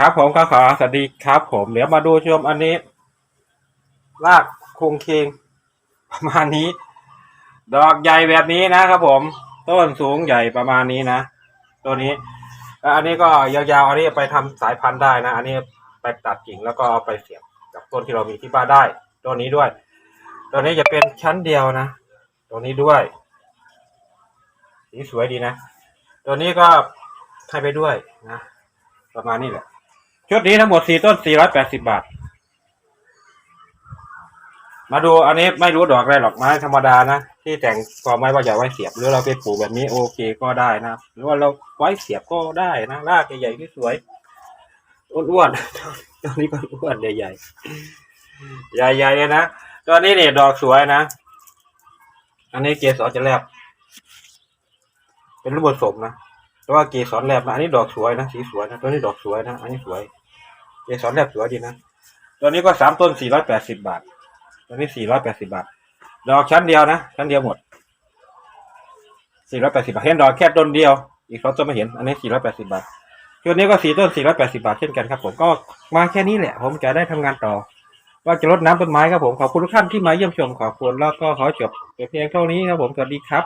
ครับผมก็ขอสวัสดีครับ ผม เดี๋ยวมาดูชมอันนี้รากโคงเคงประมาณนี้ ดอกใหญ่แบบนี้นะครับผม ต้นสูงใหญ่ประมาณนี้นะตัวนี้แล้วอันนี้ก็ยาวๆอันนี้ไปทำสายพันธุ์ได้นะ อันนี้ไปตัดกิ่งแล้วก็เอาไปเสียบกับต้นที่เรามีที่บ้านได้ตัวนี้ด้วย ตัวนี้จะเป็นชั้นเดียวนะตัวนี้ด้วยสีสวยดีนะ ตัวนี้ก็ให้ไปด้วยนะ ประมาณนี้แหละ ชุดนี้ทั้งหมดสี่ต้นสี่ร้อยแปดสิบาท มาดูอันนี้ไม่รู้ดอกอะไรหรอกไม้ธรรมดานะ ที่แต่งกอไม้ว่าจะไว้เสียบ หรือเราไปปลูกแบบนี้โอเคก็ได้นะ หรือว่าเราไว้เสียบก็ได้นะรากใหญ่ๆที่สวยอ้วนๆตัวนี้ก็อ้วนใหญ่ๆใหญ่ๆเลยนะตัวนี้เนี่ยดอกสวยนะ อันนี้เกสรจะแลบเป็นรูปผสมนะ แต่ว่าเกสรแลบนะอันนี้ดอกสวยนะสีสวยนะตัวนี้ดอกสวยนะ อันนี้สวย เกสรแลบสวยดีนะตัวนี้ก็สามต้นสี่ร้อยแปดสิบบาท ตัวนี้สี่ร้อยแปดสิบาท ดอกชั้นเดียวนะชั้นเดียวหมดสี่ร้อยแปดสิบาทเห็นดอกแค่ต้นเดียว อีกสองต้นไม่เห็น อันนี้สี่ร้อยแปดสิบาทตัวนี้ก็สี่ต้นสี่ร้อยแปดสิบาทเช่นกันครับผมก็มาแค่นี้แหละ ผมจะได้ทำงานต่อ ว่าจะรดน้ำต้นไม้ครับผมขอบคุณทุกท่านที่มาเยี่ยมชมขอบคุณแล้วก็ขอจบเพียงเท่านี้ครับผมสวัสดีครับ